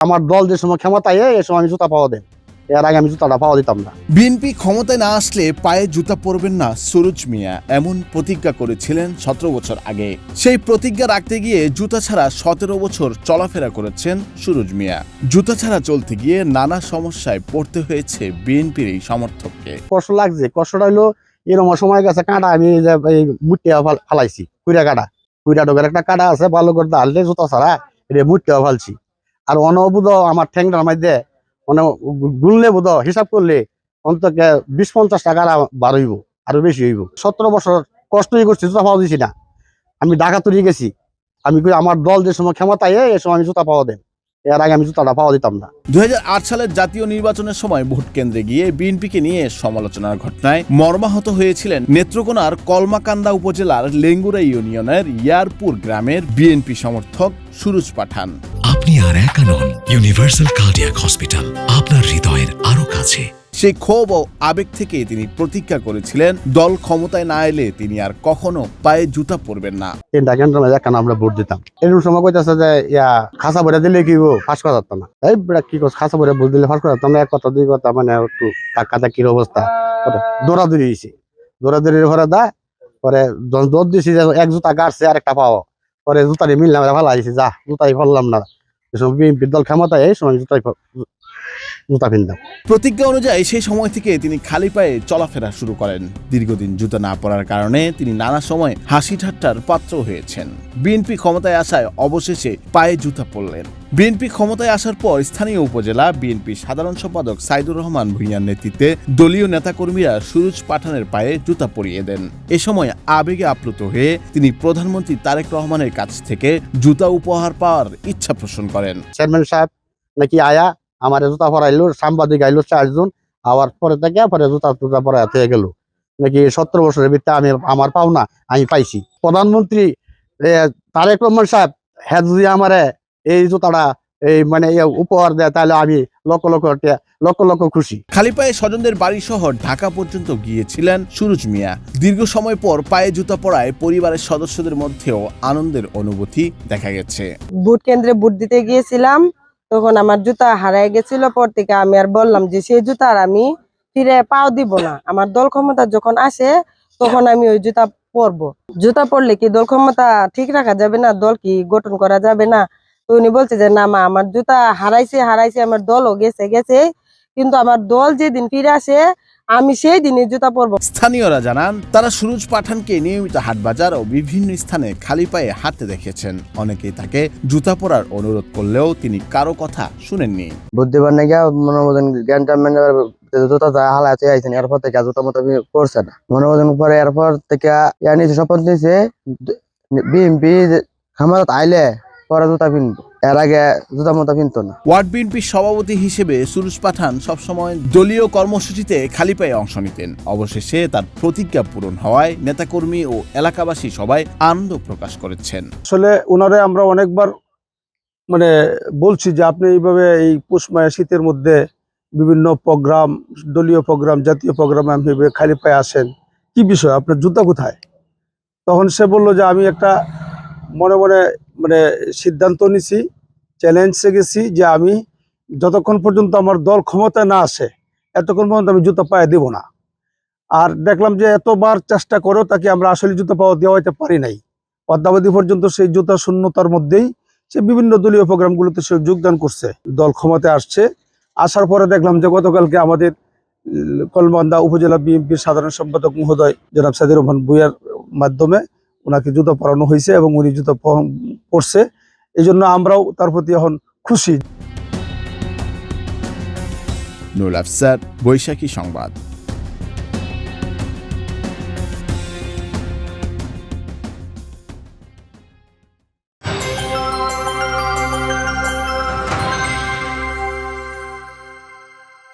আমার দল যে সময় ক্ষমতায় এই সময় আমি জুতা পাওয়া দেন এর আগে আমি জুতাটা পাওয়া দিতাম না। বিএনপি ক্ষমতায় না আসলে পায়ে জুতা পরবেন না সুরুজ মিয়া এমন প্রতিজ্ঞা করেছিলেন সতেরো বছর আগে। সেই প্রতিজ্ঞা রাখতে গিয়ে জুতা ছাড়া সতেরো বছর চলাফেরা করেছেন সুরুজ মিয়া। জুতা ছাড়া চলতে গিয়ে নানা সমস্যায় পড়তে হয়েছে বিএনপির এই সমর্থককে। কষ্ট লাগছে। কষ্টটা হইল এরকম সময় গেছে কাঁটা আমি মুটিয়া ফালাইছি কুড়া কাঁটা। কুড়া ডোকের একটা কাঁটা আছে ভালো করে হালতে জুতা ছাড়া এটা মুটিয়া ফালছি। আর অনবুধ আমার ঠ্যাংটার মধ্যে মানে গুনলে বোধ, হিসাব করলে অন্তত বিশ পঞ্চাশ টাকা বার হইব আরও বেশি হইব। সতেরো বছর কষ্টই করছি, জুতা পাওয়া দিছি না। আমি ঢাকা তৈরি গেছি, আমি আমার দল যে সময় ক্ষমতায়, এই সময় আমি জুতা পাওয়া দেন এর আগে আমি জুতাটা পাওয়া দিতাম না। দুই হাজার আট সালের জাতীয় নির্বাচনের সময় ভোট কেন্দ্রে গিয়ে বিএনপিকে নিয়ে সমালোচনার ঘটনায় মর্মাহত হয়েছিলেন নেত্রকোনার কলমাকান্দা উপজেলার লেঙ্গুরা ইউনিয়নের ইয়ারপুর গ্রামের বিএনপি সমর্থক সুরুজ পাঠান। আপনি আর একা নন। ইউনিভার্সাল কার্ডিয়াক হসপিটাল আপনার হৃদয়ের আরও কাছে। সেই ক্ষোভ ও আবেগ থেকে তিনি প্রতিজ্ঞা করেছিলেন দল ক্ষমতায় না এলে তিনি আর কখনো পায়ে জুতা পরবেন না। একখানা আমরা ভোট দিতাম। এরকম সময় কইতেছে যে ইয়া খাসা ভরে দিলে কি ফাঁস করা যেত না। এই বেটা কি করছ খাসা ভরে ভোট দিলে ফাঁস করা যেত না? এক কথা দুই কথা মানে একটু টাকা চাকির অবস্থা দৌড়াদৌড়ি হয়েছে দৌড়াদৌড়ির ঘরে দা পরে দৌড় দিছি যে এক জুতা গাড়ছে আর একটা পাও। পরে জুতারি মিললাম ভালো হয়েছে যা জুতাই ফেললাম না। এই সময় বিএনপির দল ক্ষমতায় এই সময় জুতাই জুতা কিনতাম প্রতিজ্ঞা অনুযায়ী সেই সময় থেকে তিনি খালি পায়ে চলাফেরা শুরু করেন। দীর্ঘদিন জুতা না পরার কারণে তিনি নানা সময় হাসি ঠাট্টার পাত্র হয়েছেন। বিএনপি ক্ষমতায় আসায় অবশেষে পায়ে জুতা পরলেন। বিএনপি ক্ষমতায় আসার পর স্থানীয় উপজেলা বিএনপি সাধারণ সম্পাদক সাইদুর রহমান ভূঁইয়ার নেতৃত্বে দলীয় নেতাকর্মীরা সুরজ পাঠানের পায়ে জুতা পরিয়ে দেন। এ সময় আবেগে আপ্লুত হয়ে তিনি প্রধানমন্ত্রী তারেক রহমানের কাছ থেকে জুতা উপহার পাওয়ার ইচ্ছা পোষণ করেন। চেয়ারম্যান সাহেব নাকি আয়া? আমার জুতা পরাইলো সাংবাদিক আইলো চারজন আবার পরে থেকে পরে জুতা টুতা পরাই থেকে গেল। নাকি সত্তর বছরের ভিতরে আমি আমার পাওনা আমি পাইছি। প্রধানমন্ত্রী তারেক রহমান সাহেব হ্যাঁ যদি আমারে এই জুতাটা এই মানে উপহার দেয় তাহলে আমি লক্ষ লক্ষ লক্ষ লক্ষ খুশি। খালি পায়ে স্বজনদের বাড়ি শহর ঢাকা পর্যন্ত গিয়েছিলেন সুরজ মিয়া। দীর্ঘ সময় পর পায়ে জুতা পরায় পরিবারের সদস্যদের মধ্যেও আনন্দের অনুভূতি দেখা গেছে। বুট কেন্দ্রে বুট দিতে গিয়েছিলাম তখন আমার জুতা হারাই গেছিল পর থেকে আমি আর বললাম যে সেই জুতা আর আমি ফিরে পাও দিব না। আমার দল ক্ষমতা যখন আসে, তখন আমি ওই জুতা পরবো। জুতা পরলে কি দল ক্ষমতা ঠিক রাখা যাবে না? দল কি গঠন করা যাবে না? তো উনি বলছে যে, না মা, আমার জুতা হারাইছে হারাইছে, আমার দলও গেছে গেছে। কিন্তু আমার দল যেদিন ফিরে আসে আমি সেই দিনই জুতা পরব। স্থানীয়রা জানান তারা সুরজ পাঠানকে নিয়মিত হাট বাজার ও বিভিন্ন স্থানে খালি পায়ে হাঁটতে দেখেছেন। অনেকেই তাকে জুতা পরার অনুরোধ করলেও তিনি কারও কথা শুনেননি। বুদ্ধিমান নাকি মনে মতন জ্ঞানটা মানে জুতা যা হালাতে আইছেন এরপর থেকে জুতা মতো করছে না। মনে পরে এরপর থেকে ইয়া নিচে শপথ নিয়েছে বিএমপি খামারত আইলে পরে জুতা পিনবো। এর আগে জুতা মতো না। ওয়ার্ড বিএনপির সভাপতি হিসেবে সুরজ পাঠান সবসময় দলীয় কর্মসূচিতে খালি পায়ে অংশ নিতেন। অবশেষে তার প্রতিজ্ঞা পূরণ হওয়ায় নেতাকর্মী ও এলাকাবাসী সবাই আনন্দ প্রকাশ করেছেন। আসলে ওনারে আমরা অনেকবার মানে বলছি যে আপনি এইভাবে এই পুষ মাসে শীতের মধ্যে বিভিন্ন প্রোগ্রাম দলীয় প্রোগ্রাম জাতীয় প্রোগ্রামে আপনি খালি পায়ে আসেন। কি বিষয়? আপনার জুতা কোথায়? তখন সে বলল যে আমি একটা মনে মনে মানে সিদ্ধান্ত নিছি চ্যালেঞ্জে গেছি যে আমি যতক্ষণ পর্যন্ত আমার দল ক্ষমতায় না আসে, এতক্ষণ পর্যন্ত আমি জুতা পায়ে দেব না। আর দেখলাম যে এতবার চেষ্টা করেও তাকে আমরা আসলে জুতা পাওয়া দেওয়াইতে পারি নাই। অদ্যাবধি পর্যন্ত সেই জুতা শূন্যতার মধ্যেই সে বিভিন্ন দলীয় প্রোগ্রামগুলোতে সে যোগদান করছে। দল ক্ষমতায় আসছে, আসার পরে দেখলাম যে গতকালকে আমাদের কলমান্দা উপজেলা বিএনপির সাধারণ সম্পাদক মহোদয় জনাব সাদির রহমান ভুইয়ার মাধ্যমে ওনাকে জুতো পরানো হয়েছে এবং উনি জুতো পরছে। এই জন্য আমরাও তার প্রতি এখন খুশি। নুরুল আফসার, বৈশাখী সংবাদ।